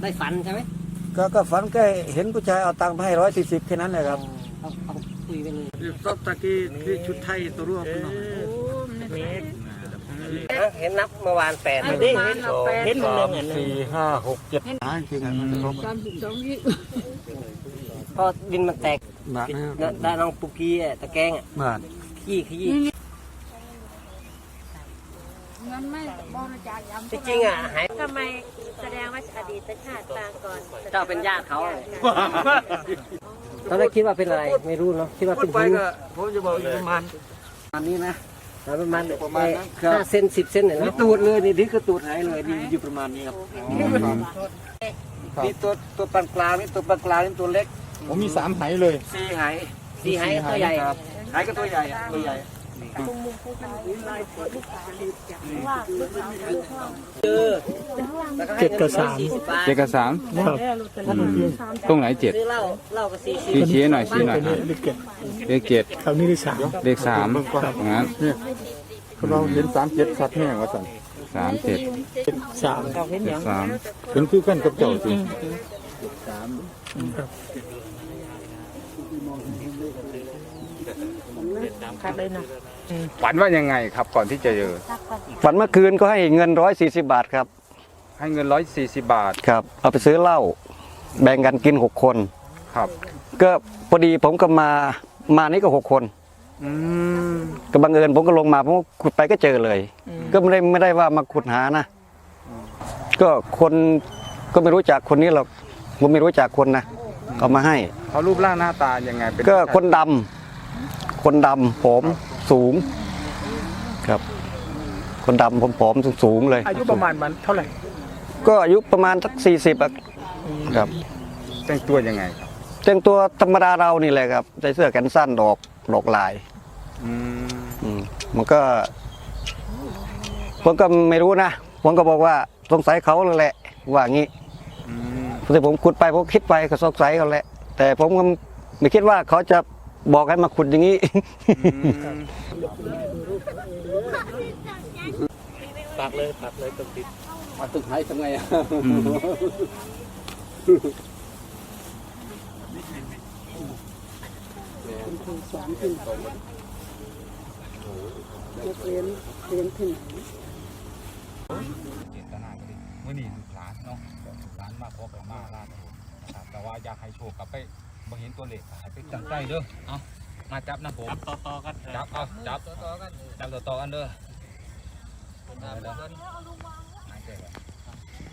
ได้ฝันใช่ไหมก็ก็ฝันก็เห็นผู้ชายเอาตังค์มาให้ร้อยสี่สิบแค่นั้นเลยครับเอาเอาคุยไปเลยซอบตะกี้คือชุดไทยตัวรวบเนาะเห็นนับเมื่อวานแปดเห็นเห็นมึงหนึ่งอะสี่ห้าหกเจ็ดอ่าจริงๆมันครบพอดินมันแตกบาทนะได้น้องปุกกี้อะตะแกรงอะบาทขี้ขี้ งั้นไม่บริจาคย้ำจริงๆอะหายทำไมแสดงว่าอดีตชาติปางก่อนเจ้าเป็นญาติเขาอะตอนแรกคิดว่าเป็นอะไรไม่รู้เนาะคิดว่าพูเป็ดนไปหินก็ผมจะบอกอีกประมาณอันนี้นะประมาณประมาณนั้นครับห้าเซนสิบเซนเนี่ยนี่เนาะตูดเลยนี่นี่คือตูดหายเลยนี่อยู่ประมาณนี้ครับนี่ตัวตัวปานกลางนี่ตัวปานกลางนี่ตัวเล็กผมมีสามไหเลยสี่หายสีหายตัวใหญ่ครับหายก็ตัวใหญ่อะตัวใหญ่ เจ็ดกับสามเจ็ดกับสามตรงไหนเจ็ดซื้อเหล้าเหล้ากับสี่สิบชี้ชี้หน่อยชี้หน่อยเลขเจ็ดคราวนี้ได้สามเลขสามอย่างนั้นเราเห็นสามเจ็ดสัตว์แห้งว่าสันสามเจ็ดสามเจ็ดสามเป็นคือกันกับเจ้าสิ ฝันว่ายังไงครับ ก่อนที่จะเจอฝันเมื่อคืนก็ให้เงินร้อยสี่สิบาทครับ ให้เงินร้อยสี่สิบบาทครับ เอาไปซื้อเหล้าแบ่งกันกินหกคนครับ ก็พอดีผมก็มามานี่ก็หกคนอืมก็บังเอิญผมก็ลงมาผมก็ขุดไปก็เจอเลย ก็ไม่ได้ไม่ได้ว่ามาขุดหานะ ก็คนก็ไม่รู้จักคนนี้หรอกผมไม่รู้จักคนนะ เอามาให้ เขารูปร่างหน้าตายังไงเป็นก็คนดำคนดำผมสูง ครับ คนดำผมผอมๆสูงๆเลย อายุประมาณมันเท่าไหร่ ก็อายุประมาณสักสี่สิบครับแต่งตัวยังไงครับแต่งตัวธรรมดาเรานี่แหละครับใส่เสื้อแขนสั้นดอกดอกลาย อืมอืมมันก็ผมก็ไม่รู้นะผมก็บอกว่าสงสัยเขาแหละว่างี้อืม แต่ผมขุดไปผมคิดไปก็สงสัยเขาแหละ แต่ผมก็ไม่คิดว่าเขาจะบอกให้มาขุดอย่างนี้อืมปักเลยปักเลยตรงติดมาตึกไหนทำไงอะอืมเจตนาก็ดี มื่อนี้ลูกหลานเนาะลูกหลานมาขอขมาลานะครับแต่ว่าอยากให้โชคกลับไปบ่เห็นตัวเลขก็ให้ไปจังใจเด้อเอามาจับนะผมจับต่อต่อกันจับเอาจับต่อต่อกันจับต่อต่อกันเด้อมีน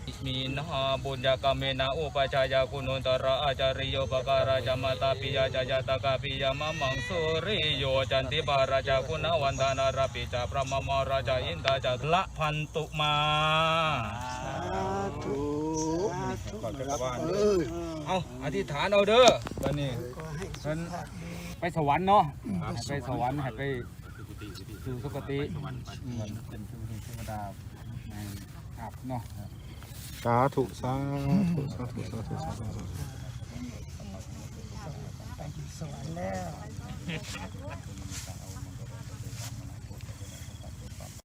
ะฮะบุญญากรรมเมนะอุปชายาคุณุนตระอาจาริโยปการาจามาตาปิยาจายาตากาปิยามะมังสุริโยจันติบาราจาคุณวันธานาราปิจาพระมมราจาอินทาจาละพันตุมาเอาอธิษฐานเอาเด้อตอนนี้เพิ่นไปสวรรค์เนาะให้ไปสวรรค์ให้ไปสู่สุคติอืมเป็นสู่เทวดาในครับเนาะ สาธุสาธุสาธุสาธุสาธุ